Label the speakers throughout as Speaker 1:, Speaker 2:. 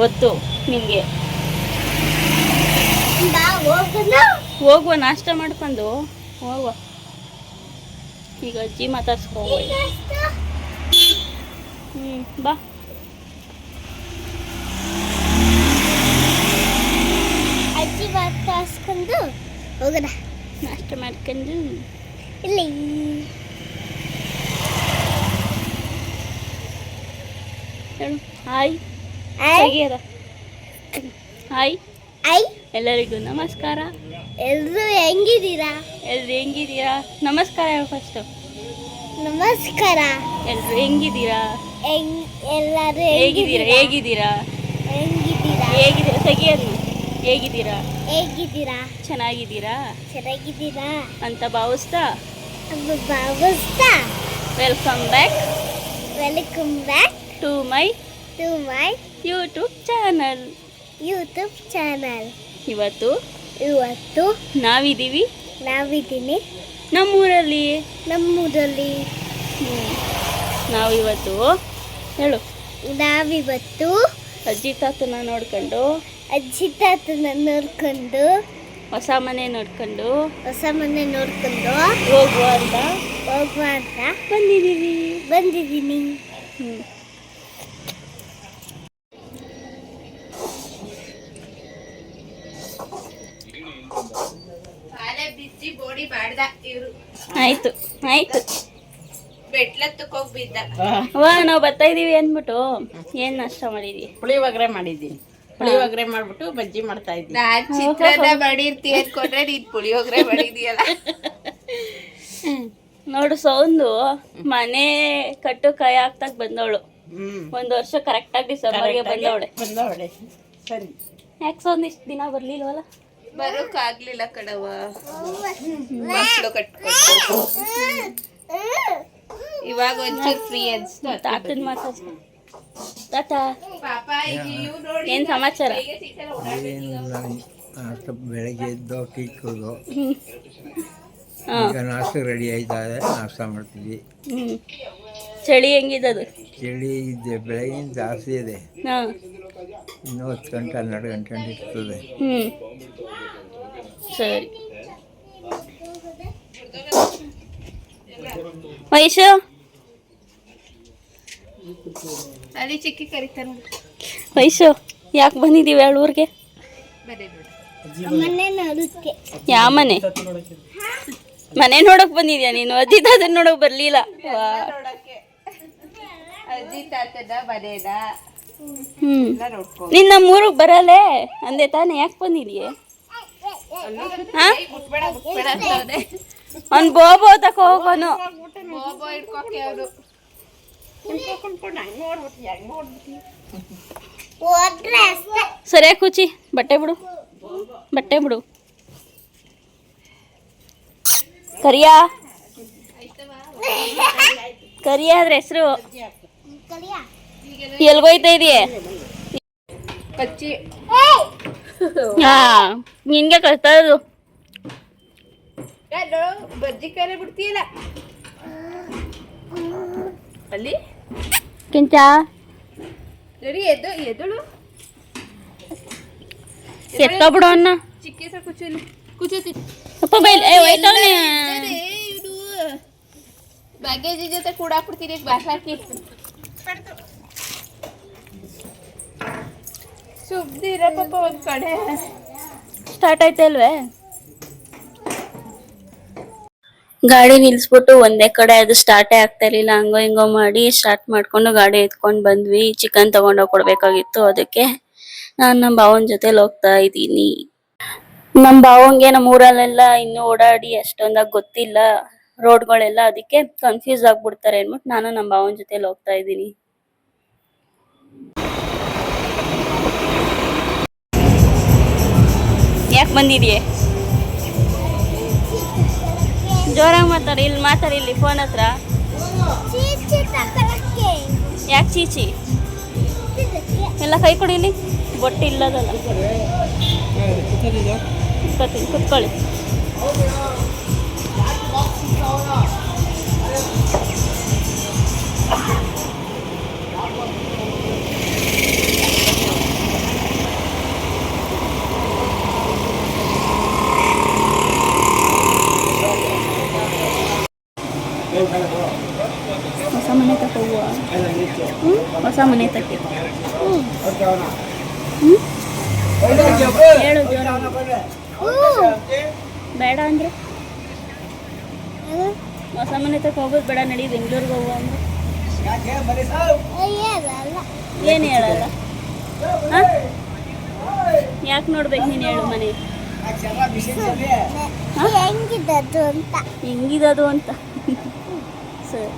Speaker 1: ಗೊತ್ತು ನಿಮಗೆ. ಹೋಗುವ ನಾಷ್ಟ ಮಾಡ್ಕೊಂಡು ಹೋಗುವ. ಈಗ ಅಜ್ಜಿ ಮಾತಾಡ್ಸ್ಕೊ ಹ್ಞೂ ಬಾ.
Speaker 2: ಅಜ್ಜಿ ಮಾತಾಡ್ಸ್ಕೊಂಡು ಹೋಗೋಣ
Speaker 1: ನಾಷ್ಟ ಮಾಡ್ಕೊಂಡು.
Speaker 2: ಇಲ್ಲಿ.
Speaker 1: ಹೇಳು ಹಾಯ್. ತೆಗಿಯದ. ಹಾಯ್
Speaker 2: ಐ
Speaker 1: ಎಲ್ಲರಿಗೂ ನಮಸ್ಕಾರ.
Speaker 2: ಎಲ್ಲರೂ ಹೆಂಗಿದ್ದೀರಾ?
Speaker 1: ಎಲ್ರು ಹೆಂಗಿದ್ದೀರಾ? ನಮಸ್ಕಾರ ಹೇಳು ಫಸ್ಟು
Speaker 2: ನಮಸ್ಕಾರ.
Speaker 1: ಎಲ್ರು ಹೆಂಗಿದ್ದೀರಾ?
Speaker 2: ಹೆಂಗ್ ಎಲ್ಲರೂ
Speaker 1: ಹೇಗಿದ್ದೀರಾ? ಹೇಗಿದ್ದೀರಾ?
Speaker 2: ಹೆಂಗಿದ್ದೀರಾ?
Speaker 1: ಹೇಗಿದ್ದೀರಾ? ತೆಗಿಯೋದು. ಹೇಗಿದ್ದೀರಾ?
Speaker 2: ಹೇಗಿದ್ದೀರಾ?
Speaker 1: ಚೆನ್ನಾಗಿದ್ದೀರಾ?
Speaker 2: ಚೆನ್ನಾಗಿದ್ದೀರಾ?
Speaker 1: ಅಂತ ಭಾವಿಸ್ತಾ?
Speaker 2: ಭಾವಿಸ್ತಾ?
Speaker 1: Welcome back
Speaker 2: welcome back
Speaker 1: to my
Speaker 2: to my
Speaker 1: YouTube channel
Speaker 2: YouTube channel
Speaker 1: ಇವತ್ತು
Speaker 2: ಇವತ್ತು
Speaker 1: ನಾವಿದ್ದೀವಿ.
Speaker 2: ನಾವಿದ್ದೀನಿ.
Speaker 1: ನಮ್ಮೂರಲ್ಲಿ.
Speaker 2: ನಮ್ಮೂರಲ್ಲಿ.
Speaker 1: ನಾವಿವತ್ತು ನಾವು ಇವತ್ತು ಹೇಳು.
Speaker 2: ನಾವಿವತ್ತು
Speaker 1: ಅಜ್ಜಿ ತಾತನ ನೋಡ್ಕೊಂಡು.
Speaker 2: ಅಜ್ಜಿ ತಾತನ ನೋಡ್ಕೊಂಡು.
Speaker 1: ಹೊಸ ಮನೆ ನೋಡ್ಕೊಂಡು.
Speaker 2: ಹೊಸ ಮನೆ ನೋಡ್ಕೊಂಡು.
Speaker 1: ಹೋಗುವ ಅಂತ.
Speaker 2: ಹೋಗುವ ಅಂತ.
Speaker 1: ಬಂದಿದ್ದೀವಿ.
Speaker 2: ಬಂದಿದ್ದೀನಿ.
Speaker 1: ಹ್ಮ್. ಆಯ್ತು ಆಯ್ತು. ವಾ. ನಾವು ಬರ್ತಾ ಇದೀವಿ ಅಂದ್ಬಿಟ್ಟು ಏನ್ ನಾಷ್ಟ ಮಾಡಿದ್ವಿ?
Speaker 3: ಪುಳಿಯೋಗರೆ ಮಾಡಿದ್ದೀನಿ. ಪುಳಿಯೋಗರೆ ಮಾಡ್ಬಿಟ್ಟು ಬಜ್ಜಿ ಮಾಡ್ತಾ ಇದ್ದೀನಿ.
Speaker 4: ನಾನ್ ಚಿತ್ರಾನ್ನ ಮಾಡಿರ್ತಿ ಅನ್ಕೊಂಡ್ರೆ ನೀನ್ ಪುಳಿಯೋಗ್ರೆ ಮಾಡಿದೀಯಲ್ಲ.
Speaker 1: ನೋಡು ಸೌಂದು ಮನೆ ಕಟ್ಟು ಕೈ ಹಾಕ್ತಾಗ ಬಂದವಳು. ಒಂದ್ ವರ್ಷ ಕರೆಕ್ಟಾಗಿ ಡಿಸೆಂಬರ್ಗೆ ಬಂದವಳೆ.
Speaker 3: ಬಂದವಳೆ. ಸರಿ.
Speaker 1: ಯಾಕೆ ಸೌಂದ್ ಇಷ್ಟು ದಿನ ಬರ್ಲಿಲ್ವಲ್ಲ?
Speaker 4: ಬರೋಕ್ ಆಗ್ಲಿಲ್ಲ ಮಕ್ಕಳು ಮಕ್ಳು ಕಟ್ಕೊಂಡು ಇವಾಗ ಒಂಚೂರು ಫ್ರೀ ಅನ್ಸ್ತು
Speaker 1: ತಾತನ್ ಮಾತಾಡ್ಸ್ಕೊ ತಾತ.
Speaker 4: ಪಾಪ
Speaker 1: ಏನ್ ಸಮಾಚಾರ?
Speaker 5: ನಾಷ್ಟ ಬೆಳಗ್ಗೆ ಎದ್ದು
Speaker 1: ಕಿಕ್ಕೋದು
Speaker 5: ಈಗ ನಾಷ್ಟ ರೆಡಿ ಆಯ್ತಾರೆ ನಾಷ್ಟ
Speaker 1: ಮಾಡ್ತೀವಿ. ಚಳಿ ಹೆಂಗಿದೆ ಅದು?
Speaker 5: ಚಳಿ ಇದೆ ಬೆಳಗಿನ ಜಾಸ್ತಿ ಇದೆ. ಇನ್ನೂ ಹತ್ತು ಗಂಟೆ ಹನ್ನೆರಡು ಗಂಟೆ ಇರ್ತದೆ.
Speaker 1: ಸರಿ ವಯಸ್ಸು
Speaker 4: ಅಲ್ಲಿ ಚಿಕ್ಕಿ ಕರಿತಾನ
Speaker 1: ವಯಸ್ಸು ಯಾಕೆ ಬಂದಿದ್ದೀವಿ ಊರಿಗೆ? ಯಾವ ಮನೆ? ಮನೆ ನೋಡಕ್ ಬಂದಿದ್ಯಾ ನೀನು? ಅಜ್ಜಿ ತಾತ ನೋಡಕ್ ಬರ್ಲಿಲ್ಲ. ನಿನ್ನ ಮೂರು ಬರಲೇ ಅಂದೆ ತಾನೇ ಯಾಕೆ ಬಂದಿದೀಯ? ಅವ್ನ್ ಬೋಬೋ ತಕ ಹೋಗೋನು ಸರಿಯಾಗಿ ಕೂಚಿ. ಬಟ್ಟೆ ಬಿಡು. ಬಟ್ಟೆ ಬಿಡು. ಕರಿಯಾ. ಕರಿಯಾ ಅದ್ರ ಹೆಸರು.
Speaker 2: ಕಲಿಯಾ
Speaker 1: ಎಲ್ಗೋಯ್ತಾ ಇದೆಯೇ?
Speaker 4: ಕಚ್ಚಿ.
Speaker 1: ಹಾ. ನಿನ್ಗೆ
Speaker 4: ಕಷ್ಟ ಬಜ್ಜಿ ಕರೆ ಬಿಡ್ತೀಯಲ್ಲ. ಅಲ್ಲಿ?
Speaker 1: ಕಿಂಚ.
Speaker 4: ಸರಿ ಎದ್ದು ಎದ್ದಳು.
Speaker 1: ಎತ್ಕೊಬಿಡು ಅನ್ನ.
Speaker 4: ಚಿಕ್ಕಿ ಸರ್ ಕುಚ್ಚು ಕುಚ್ಚು
Speaker 1: ಅಪ್ಪ ಬೈಲ್ ಏ ಹೋಯ್ತವ್ನೆ
Speaker 4: ಇದು ಬ್ಯಾಗೇಜ್ ಜೊತೆ ಕೂಡಾಕ್ಬಿಡ್ತೀನಿ ಬ್ಯಾಗ್ ಹಾಕಿ ಪಾಪ ಕಡೆ.
Speaker 1: ಸ್ಟಾರ್ಟ್ ಆಯ್ತಲ್ವೇ ಗಾಡಿ ನಿಲ್ಸ್ಬಿಟ್ಟು ಒಂದೇ ಕಡೆ ಅದು ಸ್ಟಾರ್ಟೇ ಆಗ್ತಾ ಇರ್ಲಿಲ್ಲ. ಹಂಗೋ ಹಿಂಗೋ ಮಾಡಿ ಸ್ಟಾರ್ಟ್ ಮಾಡ್ಕೊಂಡು ಗಾಡಿ ಎತ್ಕೊಂಡು ಬಂದ್ವಿ. ಚಿಕನ್ ತಗೊಂಡೋಗ್ ಕೊಡ್ಬೇಕಾಗಿತ್ತು ಅದಕ್ಕೆ. ನಾನು ನಮ್ಮ ಭಾವನ ಜೊತೆಲಿ ಹೋಗ್ತಾ ಇದ್ದೀನಿ. ನಮ್ ಭಾವಂಗೆ ನಮ್ಮ ಊರಲ್ಲೆಲ್ಲ ಇನ್ನು ಓಡಾಡಿ ಅಷ್ಟೊಂದಾಗಿ ಗೊತ್ತಿಲ್ಲ. ರೋಡ್ಗಳೆಲ್ಲ ಅದಕ್ಕೆ ಕನ್ಫ್ಯೂಸ್ ಆಗ್ಬಿಡ್ತಾರೆ ಅನ್ಬಿಟ್ಟು ನಾನು ನಮ್ಮ ಭಾವನ ಜೊತೆಲಿ ಹೋಗ್ತಾ ಇದ್ದೀನಿ. ಯಾಕೆ ಬಂದಿದ್ಯೆ? ಜೋರಾಗಿ ಮಾತಾಡಿ ಇಲ್ಲಿ ಮಾತಾಡಿ ಇಲ್ಲಿ ಫೋನ್ ಹತ್ರ. ಯಾಕೆ ಚೀಚಿ? ಎಲ್ಲ ಕೈ ಕೊಡಿ ಇಲ್ಲಿ. ಬೊಟ್ಟು ಇಲ್ಲದಲ್ಲ. ಕುತ್ಕೊಳ್ಳಿ. ಹೊಸ ಮನೆ ತಕ್ಕೆ ಹೇಳು. ಬೇಡ ಅಂದ್ರೆ? ಹೊಸ ಮನೆ ತಕ್ಕ ಹೋಗೋದು ಬೇಡ ನಡಿ ಬೆಂಗಳೂರಿಗೆ ಹೋಗು ಅಂದ್ರೆ. ಏನು ಹೇಳಲ್ಲ? ಯಾಕೆ ನೋಡ್ಬೇಕು ನೀನು ಹೇಳು ಮನೆ?
Speaker 2: ಹೆಂಗಿದದು ಅಂತ.
Speaker 1: ಹೆಂಗಿದದು ಅಂತ. ಸರಿ.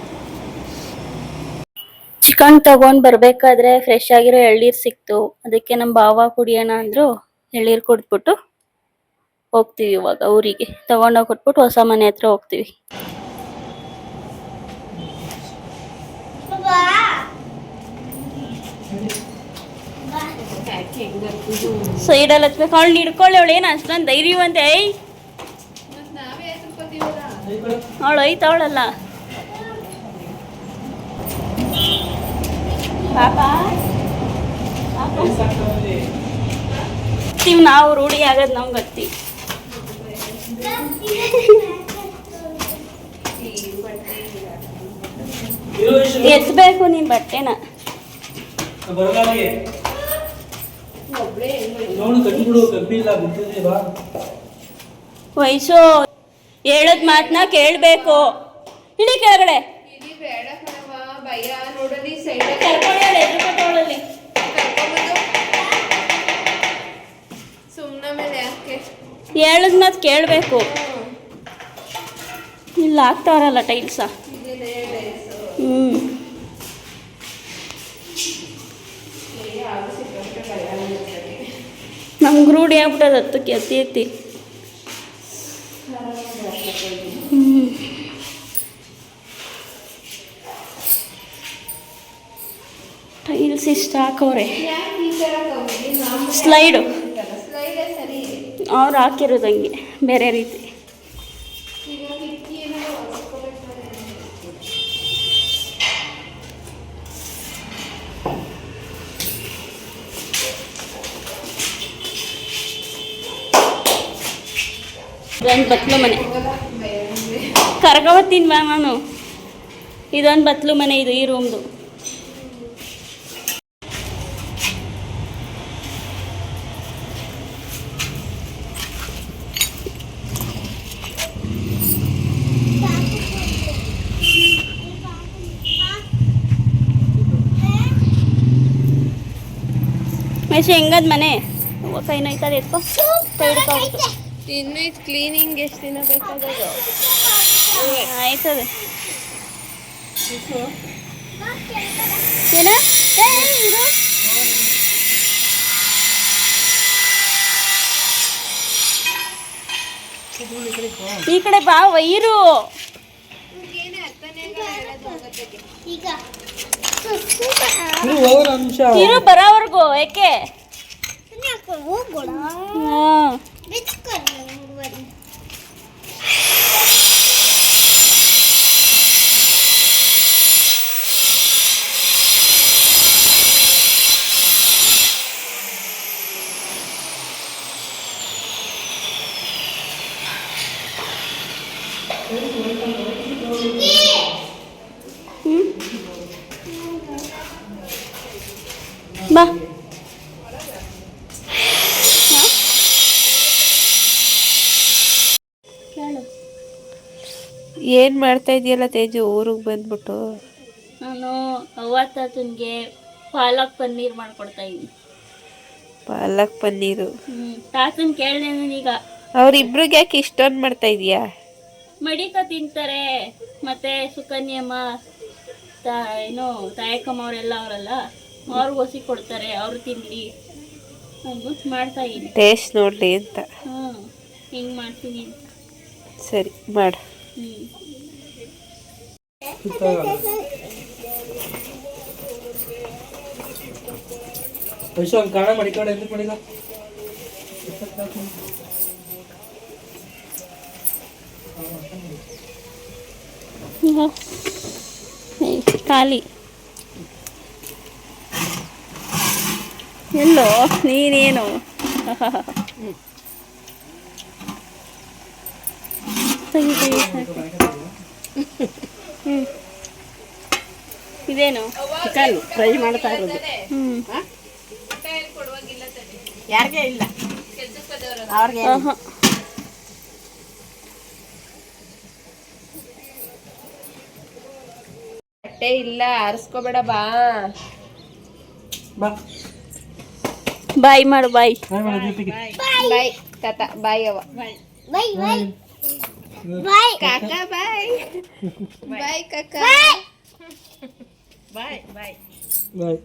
Speaker 1: ಚಿಕನ್ ತಗೊಂಡ್ ಬರ್ಬೇಕಾದ್ರೆ ಫ್ರೆಶ್ ಆಗಿರೋ ಎಳ್ನೀರ್ ಸಿಕ್ತು. ಅದಕ್ಕೆ ನಮ್ ಭಾವ ಕುಡಿಯೋಣ ಅಂದ್ರು ಎಳ್ನೀರ್ ಕುಡ್ದ್ಬಿಟ್ಟು ಹೋಗ್ತೀವಿ ಇವಾಗ ಊರಿಗೆ. ತಗೊಂಡೋಗಿ ಕೊಟ್ಬಿಟ್ಟು ಹೊಸ ಮನೆ ಹತ್ರ ಹೋಗ್ತೀವಿ. ಸೈಡಲ್ಲಿ ಹತ್ಬೇಕು ಅವಳು ಹಿಡ್ಕೊಳ್ಳಿ ಅವಳು ಏನು ಅಷ್ಟೊಂದು ಧೈರ್ಯವಂತೆ ಐ ಅವಳು ಐತವಳಲ್ಲ ಪಾಪ? ನಾವು ರೂಢಿ ಆಗೋದು ನಮ್ಗೆ ಗೊತ್ತಿ. ಎತ್ಬೇಕು ನೀನ್ ಬಟ್ಟೆನ. ವಯಸ್ಸು ಹೇಳದ್ ಮಾತನ್ನ ಕೇಳ್ಬೇಕು. ಇಡೀ ಕೆಳಗಡೆ.
Speaker 4: ಭಯ ನೋಡಲಿ ಸೈಡ್ ಸುಮ್ಮನೆ ಮೇಲೆ ಯಾಕೆ
Speaker 1: ಹೇಳದ್ ಮಾತು ಕೇಳಬೇಕು ಇಲ್ಲ ಆಗ್ತಾವ್ರಲ್ಲ ಟೈಲ್ಸ ಹ್ಞೂ ನಮ್ಗೆ ರೂಢಿ ಆಗ್ಬಿಟ್ಟದ ಹತ್ತಕ್ಕೆ ಎತ್ತಿ ಎತ್ತಿ ಟೈಲ್ಸ್ ಇಷ್ಟ ಹಾಕವ್ರೆ ಸ್ಲೈಡು ಅವ್ರು ಹಾಕಿರೋದಂಗೆ ಬೇರೆ ರೀತಿ. ಇದೊಂದು ಬತ್ಲು ಮನೆ. ಕರ್ಕವತ್ತೀನಿ ಬಾ ನಾನು. ಇದೊಂದು ಬತ್ಲು ಮನೆ ಇದು ಈ ರೂಮ್ದು ಮೇಷ ಹೆಂಗದ ಮನೆ? ಕೈ ನೋಯ್ತದೆ ಎತ್ಕೋ. ಕೈ ಹಿಡ್ಕೋಬೇಕು
Speaker 4: ಇನ್ನು ಇದು ಕ್ಲೀನಿಂಗ್ ಎಷ್ಟು ದಿನ ಬೇಕಾಗೋದು
Speaker 1: ಆಯ್ತದೆ ಏನು. ಈ ಕಡೆ ಬಾ ವೈರು.
Speaker 2: ಈಗ.
Speaker 1: ಇರು ಬರೋವರೆಗೂ ಯಾಕೆ
Speaker 2: ಹೋಗೋಣ
Speaker 4: ಏನು ಮಾಡ್ತಾ ಇದೆಯಲ್ಲ ತೇಜು? ಊರಿಗೆ ಬಂದ್ಬಿಟ್ಟು.
Speaker 1: ನಾನು ಅವ್ವ ತಾತನ್ಗೆ ಪಾಲಕ್ ಪನ್ನೀರ್ ಮಾಡ್ಕೊಡ್ತಾ ಇದ್ದೀನಿ.
Speaker 4: ಪಾಲಕ್ ಪನ್ನೀರು.
Speaker 1: ತಾತನ್ ಕೇಳಿದೆ ನಾನೀಗ
Speaker 4: ಅವ್ರಿಬ್ರಿಗೆ ಯಾಕೆ ಇಷ್ಟೊಂದು ಮಾಡ್ತಾ ಇದೀಯಾ?
Speaker 1: ಮಡಿಕ ತಿಂತಾರೆ ಮತ್ತೆ ಸುಕನ್ಯಮ್ಮ ತಾ ಏನು ತಾಯಕಮ್ಮ ಅವರೆಲ್ಲ ಅವರಲ್ಲ ಅವ್ರಿಗೆ ಹೊಸಿ ಕೊಡ್ತಾರೆ ಅವ್ರು ತಿನ್ಲಿ ಅಂದ್ಬಿಟ್ಟು ಮಾಡ್ತಾ ಇದ್ದೀನಿ.
Speaker 4: ಟೇಸ್ಟ್ ನೋಡ್ಲಿ ಅಂತ.
Speaker 1: ಹ್ಞೂ ಹಿಂಗೆ ಮಾಡ್ತೀನಿ ಅಂತ.
Speaker 4: ಸರಿ ಮಾಡು.
Speaker 5: ವಿಶ್ವ ಕಾಣ ಮಡಿಕಾಡ ಎಂತ ಮಾಡಿಲ್ಲ
Speaker 1: ಖಾಲಿ ಎಲ್ಲೋ ನೀನೇನು ತೆಗಿ ತೆಗಿ ಸಾಕು. ಹ್ಮ್ ಇದೇನು?
Speaker 6: ಚಿಕನ್ ಫ್ರೈ ಮಾಡ್ತಾ ಇರೋದು.
Speaker 1: ಹ್ಮ್.
Speaker 6: ಯಾರಿಗೆ ಇಲ್ಲ? ಅವ್ರಿಗೆ.
Speaker 4: ಬಟ್ಟೆ ಇಲ್ಲ ಆರಿಸ್ಕೋಬೇಡ ಬಾ.
Speaker 7: ಬಾ.
Speaker 1: ಬಾಯ್ ಮಾಡು ಬಾಯ್.
Speaker 4: ಬಾಯ್ ತಾತ. ಬಾಯ್ ಅವ
Speaker 2: ಬಾಯ್ ಬೈ ಬೈ
Speaker 4: ಕಾಕ ಬಾಯ್ ಬಾಯ್ ಕಾಕ
Speaker 6: ಬಾಯ್ ಬಾಯ್
Speaker 7: ಬಾಯ್